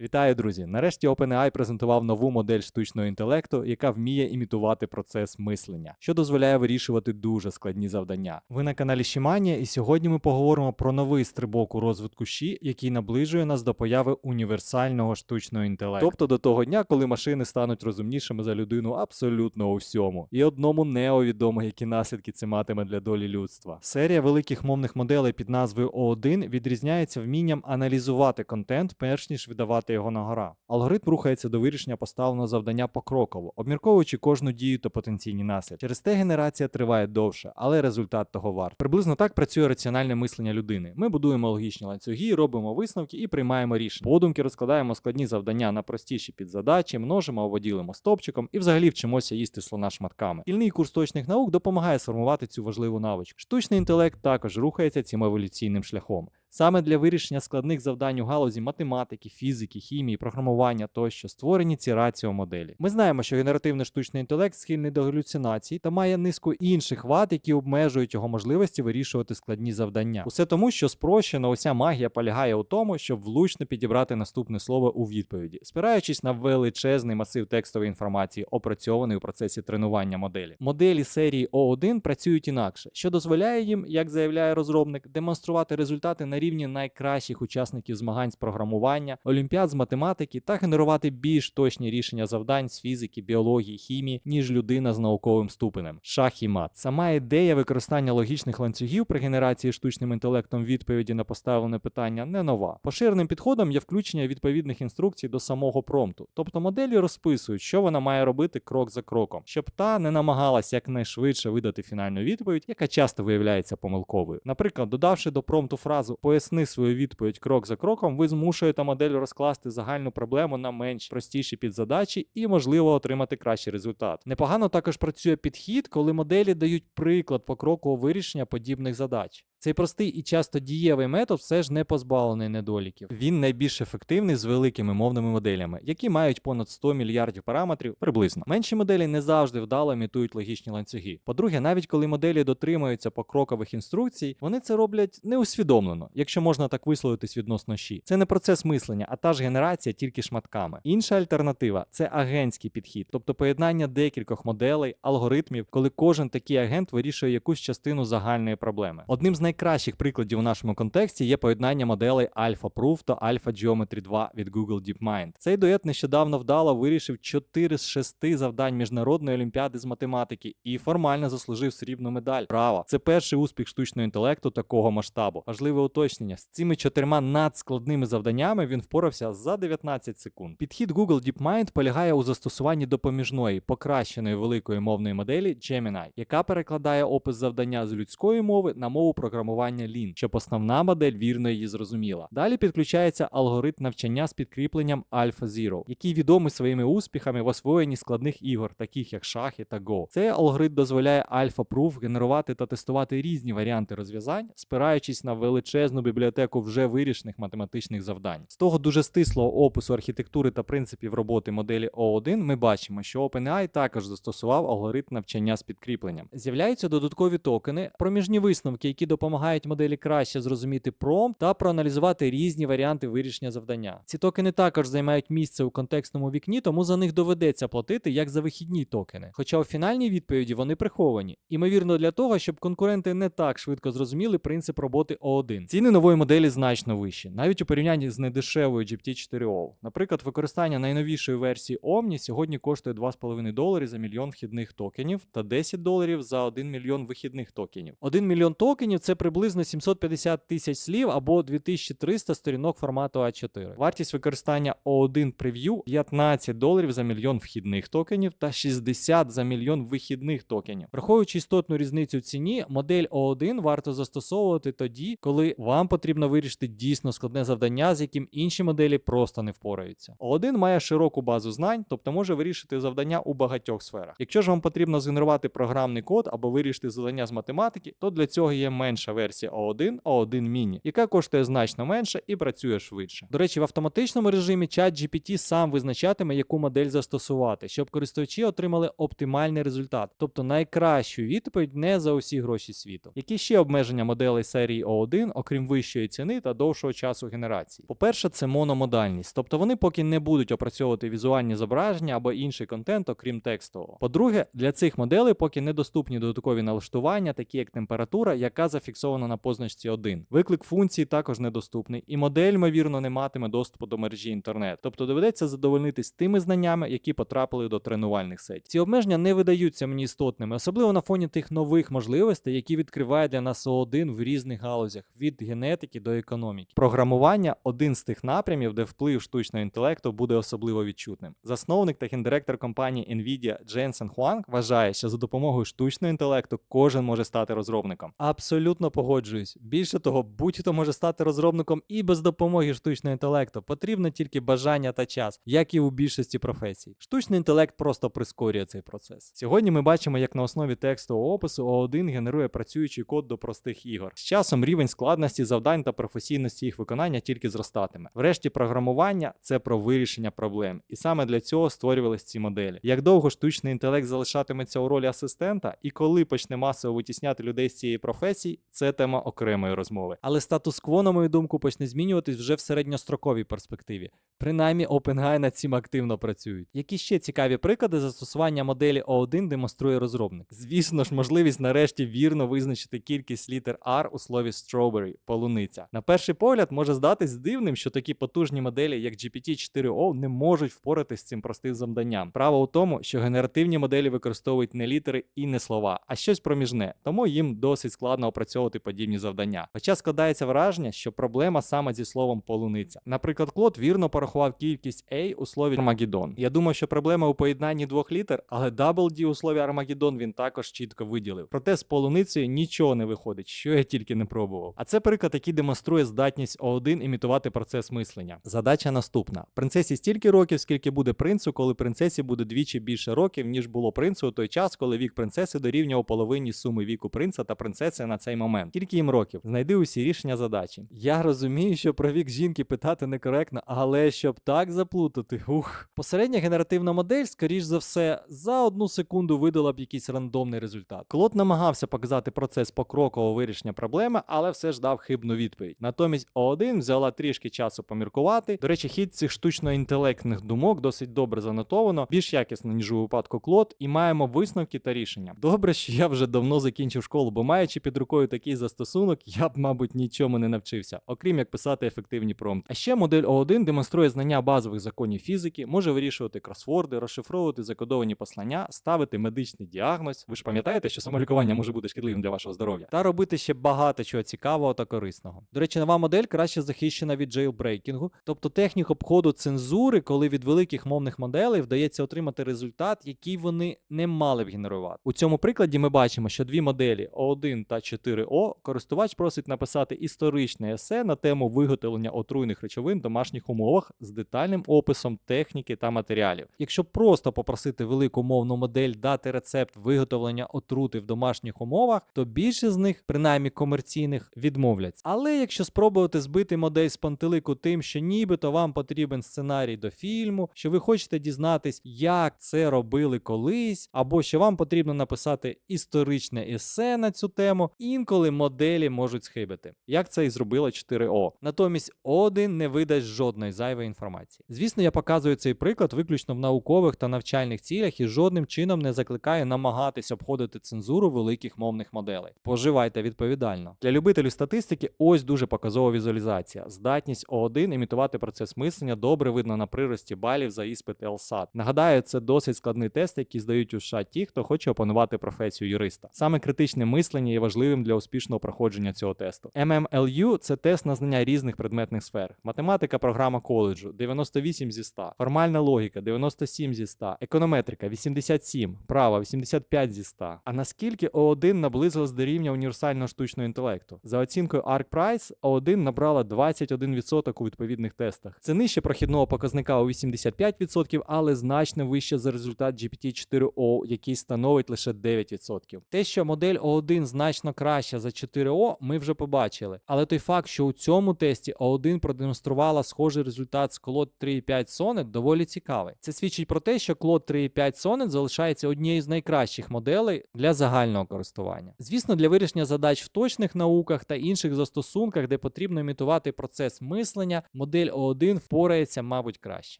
Вітаю, друзі! Нарешті OpenAI презентував нову модель штучного інтелекту, яка вміє імітувати процес мислення, що дозволяє вирішувати дуже складні завдання. Ви на каналі Шіманія, і сьогодні ми поговоримо про новий стрибок у розвитку Ші, який наближує нас до появи універсального штучного інтелекту. Тобто до того дня, коли машини стануть розумнішими за людину абсолютно у всьому. І одному нео відомо, які наслідки це матиме для долі людства. Серія великих мовних моделей під назвою O1 відрізняється вмінням аналізувати контент, перш ніж видавати його на гора. Алгоритм рухається до вирішення поставленого завдання покроково, обмірковуючи кожну дію та потенційні наслідки. Через те генерація триває довше, але результат того варт. Приблизно так працює раціональне мислення людини. Ми будуємо логічні ланцюги, робимо висновки і приймаємо рішення. Подумки розкладаємо складні завдання на простіші підзадачі, множимо або ділимо стопчиком і взагалі вчимося їсти слона шматками. Шкільний курс точних наук допомагає сформувати цю важливу навичку. Штучний інтелект також рухається цим еволюційним шляхом. Саме для вирішення складних завдань у галузі математики, фізики, хімії, програмування тощо створені ці раціо моделі. Ми знаємо, що генеративний штучний інтелект схильний до галюцинацій та має низку інших вад, які обмежують його можливості вирішувати складні завдання. Усе тому, що спрощена уся магія полягає у тому, щоб влучно підібрати наступне слово у відповіді, спираючись на величезний масив текстової інформації, опрацьований у процесі тренування моделі. Моделі серії O1 працюють інакше, що дозволяє їм, як заявляє розробник, демонструвати результати на рівні найкращих учасників змагань з програмування, олімпіад з математики та генерувати більш точні рішення завдань з фізики, біології, хімії, ніж людина з науковим ступенем. Шах і мат. Сама ідея використання логічних ланцюгів при генерації штучним інтелектом відповіді на поставлене питання не нова. Поширеним підходом є включення відповідних інструкцій до самого промпту, тобто моделі розписують, що вона має робити крок за кроком, щоб та не намагалась якнайшвидше видати фінальну відповідь, яка часто виявляється помилковою. Наприклад, додавши до промпту фразу Поясни свою відповідь крок за кроком, ви змушуєте модель розкласти загальну проблему на менш простіші підзадачі і, можливо, отримати кращий результат. Непогано також працює підхід, коли моделі дають приклад покрокового вирішення подібних задач. Цей простий і часто дієвий метод все ж не позбавлений недоліків. Він найбільш ефективний з великими мовними моделями, які мають понад 100 мільярдів параметрів приблизно. Менші моделі не завжди вдало імітують логічні ланцюги. По-друге, навіть коли моделі дотримуються покрокових інструкцій, вони це роблять неусвідомлено, якщо можна так висловитись відносно щі. Це не процес мислення, а та ж генерація тільки шматками. Інша альтернатива це агентський підхід, тобто поєднання декількох моделей, алгоритмів, коли кожен такий агент вирішує якусь частину загальної проблеми. Одним з найкращих прикладів у нашому контексті є поєднання моделей AlphaProof та AlphaGeometry 2 від Google DeepMind. Цей дует нещодавно вдало вирішив 4 з 6 завдань міжнародної олімпіади з математики і формально заслужив срібну медаль. Браво! Це перший успіх штучного інтелекту такого масштабу. Важливе уточнення: з цими чотирма надскладними завданнями він впорався за 19 секунд. Підхід Google DeepMind полягає у застосуванні допоміжної покращеної великої мовної моделі Gemini, яка перекладає опис завдання з людської мови на мову програмування Lean, щоб основна модель вірно її зрозуміла. Далі підключається алгоритм навчання з підкріпленням AlphaZero, який відомий своїми успіхами в освоєнні складних ігор, таких як шахи та Go. Цей алгоритм дозволяє AlphaProof генерувати та тестувати різні варіанти розв'язань, спираючись на величезну бібліотеку вже вирішених математичних завдань. З того дуже стислого опису архітектури та принципів роботи моделі O1 ми бачимо, що OpenAI також застосував алгоритм навчання з підкріпленням. З'являються додаткові токени, проміжні висновки, які допомагають моделі краще зрозуміти пром та проаналізувати різні варіанти вирішення завдання. Ці токени також займають місце у контекстному вікні, тому за них доведеться платити як за вихідні токени. Хоча у фінальній відповіді вони приховані, імовірно для того, щоб конкуренти не так швидко зрозуміли принцип роботи O1. Ціни нової моделі значно вищі, навіть у порівнянні з недешевою GPT-4O. Наприклад, використання найновішої версії Omni сьогодні коштує 2,5 долари за мільйон вхідних токенів та 10 доларів за 1 мільйон вихідних токенів. 1 мільйон токенів це приблизно 750 тисяч слів або 2300 сторінок формату А4. Вартість використання O1 Preview 15 доларів за мільйон вхідних токенів та 60 за мільйон вихідних токенів. Враховуючи істотну різницю в ціні, модель O1 варто застосовувати тоді, коли вам потрібно вирішити дійсно складне завдання, з яким інші моделі просто не впораються. O1 має широку базу знань, тобто може вирішити завдання у багатьох сферах. Якщо ж вам потрібно згенерувати програмний код або вирішити завдання з математики, то для цього є менш найдоступніша версія O1 O1 Mini, яка коштує значно менше і працює швидше. До речі, в автоматичному режимі чат GPT сам визначатиме, яку модель застосувати, щоб користувачі отримали оптимальний результат, тобто найкращу відповідь не за усі гроші світу. Які ще обмеження моделей серії O1, окрім вищої ціни та довшого часу генерації? По-перше, це мономодальність, тобто вони поки не будуть опрацьовувати візуальні зображення або інший контент, окрім текстового. По-друге, для цих моделей поки недоступні додаткові налаштування, такі як температура, яка зафіксована на позначці 1. Виклик функції також недоступний, і модель, ймовірно, не матиме доступу до мережі інтернет. Тобто доведеться задовольнитись тими знаннями, які потрапили до тренувальних сетів. Ці обмеження не видаються мені істотними, особливо на фоні тих нових можливостей, які відкриває для нас О1 в різних галузях від генетики до економіки. Програмування один з тих напрямів, де вплив штучного інтелекту буде особливо відчутним. Засновник та гендиректор компанії Nvidia Дженсен Хуанг вважає, що за допомогою штучного інтелекту кожен може стати розробником. Абсолютно погоджуюсь. Більше того, будь-хто може стати розробником і без допомоги штучного інтелекту. Потрібно тільки бажання та час, як і у більшості професій. Штучний інтелект просто прискорює цей процес. Сьогодні ми бачимо, як на основі текстового опису O1 генерує працюючий код до простих ігор. З часом рівень складності завдань та професійності їх виконання тільки зростатиме. Врешті, програмування це про вирішення проблем, і саме для цього створювались ці моделі. Як довго штучний інтелект залишатиметься у ролі асистента, і коли почне масово витісняти людей з цієї професії, це тема окремої розмови. Але статус-кво, на мою думку, почне змінюватись вже в середньостроковій перспективі. Принаймні, OpenAI над цим активно працюють. Які ще цікаві приклади застосування моделі O1 демонструє розробник? Звісно ж, можливість нарешті вірно визначити кількість літер R у слові strawberry – полуниця. На перший погляд може здатись дивним, що такі потужні моделі, як GPT-4o, не можуть впоратись з цим простим завданням. Право у тому, що генеративні моделі використовують не літери і не слова, а щось проміжне, тому їм досить складно опрацьовувати подібні завдання. Хоча складається враження, що проблема саме зі словом полуниця. Наприклад, Клод вірно порахував кількість A у слові Армагеддон. Я думаю, що проблема у поєднанні двох літер, але Double D у слові Армагеддон він також чітко виділив. Проте з полуницею нічого не виходить, що я тільки не пробував. А це приклад, який демонструє здатність O1 імітувати процес мислення. Задача наступна: принцесі стільки років, скільки буде принцу, коли принцесі буде двічі більше років, ніж було принцу у той час, коли вік принцеси дорівнював половині суми віку принца та принцеси на цей момент. Скільки їм років? Знайди усі рішення задачі. Я розумію, що про вік жінки питати некоректно, але щоб так заплутати, ух. Посередня генеративна модель, скоріш за все, за одну секунду видала б якийсь рандомний результат. Клод намагався показати процес покрокового вирішення проблеми, але все ж дав хибну відповідь. Натомість O1 взяла трішки часу поміркувати. До речі, хід цих штучно-інтелектних думок досить добре занотовано, більш якісно, ніж у випадку Клод, і маємо висновки та рішення. Добре, що я вже давно закінчив школу, бо маючи під рукою такий застосунок, я б, мабуть, нічому не навчився, окрім як писати ефективні промпти. А ще модель O1 демонструє знання базових законів фізики, може вирішувати кросворди, розшифровувати закодовані послання, ставити медичний діагноз. Ви ж пам'ятаєте, що самолікування може бути шкідливим для вашого здоров'я, та робити ще багато чого цікавого та корисного. До речі, нова модель краще захищена від джейлбрейкінгу, тобто технік обходу цензури, коли від великих мовних моделей вдається отримати результат, який вони не мали б генерувати. У цьому прикладі ми бачимо, що дві моделі O1 та 4O користувач просить написати історичне есе на тему виготовлення отруйних речовин в домашніх умовах з детальним описом техніки та матеріалів. Якщо просто попросити велику мовну модель дати рецепт виготовлення отрути в домашніх умовах, то більше з них, принаймні комерційних, відмовляться. Але якщо спробувати збити модель з пантелику тим, що нібито вам потрібен сценарій до фільму, що ви хочете дізнатись, як це робили колись, або що вам потрібно написати історичне есе на цю тему, інколи моделі можуть схибити, як це і зробила 4O. Натомість O1 не видасть жодної зайвої інформації. Звісно, я показую цей приклад виключно в наукових та навчальних цілях і жодним чином не закликаю намагатись обходити цензуру великих мовних моделей. Поживайте відповідально. Для любителів статистики ось дуже показова візуалізація. Здатність O1 імітувати процес мислення добре видно на прирості балів за іспит LSAT. Нагадаю, це досить складний тест, який здають у США ті, хто хоче опанувати професію юриста. Саме критичне мислення є важливим для успішного проходження цього тесту. MMLU – це тест на знання різних предметних сфер. Математика, програма коледжу 98 зі 100, формальна логіка 97 зі 100, економетрика 87, право 85 зі 100. А наскільки O1 наблизилась до рівня універсального штучного інтелекту? За оцінкою ArcPrice, O1 набрала 21% у відповідних тестах. Це нижче прохідного показника у 85%, але значно вище за результат GPT-4o, який становить лише 9%. Те, що модель O1 значно краща за 4О, ми вже побачили. Але той факт, що у цьому тесті O1 продемонструвала схожий результат з Claude 3.5 Sonnet, доволі цікавий. Це свідчить про те, що Claude 3.5 Sonnet залишається однією з найкращих моделей для загального користування. Звісно, для вирішення задач в точних науках та інших застосунках, де потрібно імітувати процес мислення, модель O1 впорається, мабуть, краще.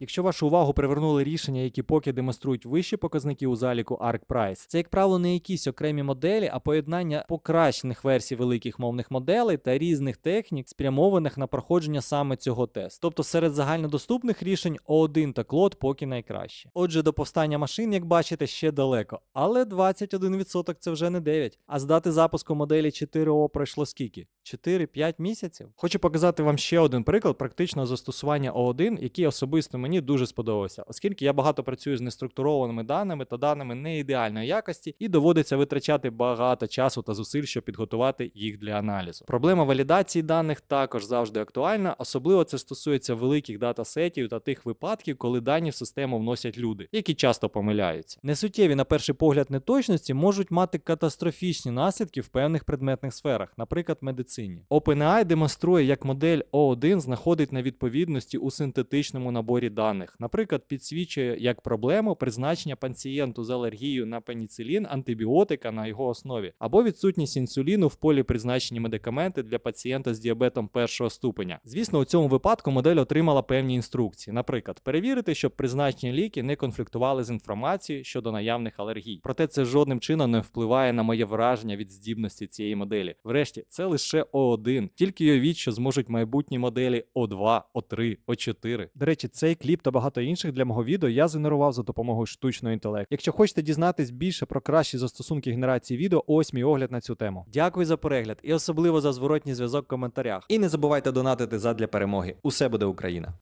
Якщо вашу увагу привернули рішення, які поки демонструють вищі показники у заліку ArcPrice, це, як правило, не якісь окремі моделі, а поєднання покращених версій великих мовних моделей та різних технік, спрямованих на проходження саме цього тесту. Тобто серед загальнодоступних рішень O1 та Claude поки найкраще. Отже, до повстання машин, як бачите, ще далеко, але 21% це вже не 9. А з дати запуску моделі 4O пройшло скільки? 4-5 місяців. Хочу показати вам ще один приклад практичного застосування O1, який особисто мені дуже сподобався, оскільки я багато працюю з неструктурованими даними та даними не ідеальної якості, і доводиться витрачати багато часу та зусиль, щоб підготувати їх для аналізу. Проблема валідації даних також завжди актуальна, особливо це стосується великих датасетів та тих випадків, коли дані в систему вносять люди, які часто помиляються. Несуттєві, на перший погляд, неточності можуть мати катастрофічні наслідки в певних предметних сферах, наприклад, медицині. OpenAI демонструє, як модель O1 знаходить на відповідності у синтетичному наборі даних, наприклад, підсвічує як проблему призначення пацієнту з алергією на пеніцилін антибіотика на його основі, або відсутність інсуліну в полі призначені медикаменти для пацієнта з діабетом першого ступеня. Звісно, у цьому випадку модель отримала певні інструкції, наприклад, перевірити, щоб призначені ліки не конфліктували з інформацією щодо наявних алергій. Проте це жодним чином не впливає на моє враження від здібності цієї моделі. Врешті, це лише O1, тільки уявіть, що зможуть майбутні моделі O2, O3, O4. До речі, цей кліп та багато інших для мого відео я згенерував за допомогою штучного інтелекту. Якщо хочете дізнатись більше про кращі застосунки генерації відео, ось мій огляд на цю тему. Дякую за перегляд і особливо за зворотній зв'язок в коментарях. І не забувайте донатити задля перемоги. Усе буде Україна!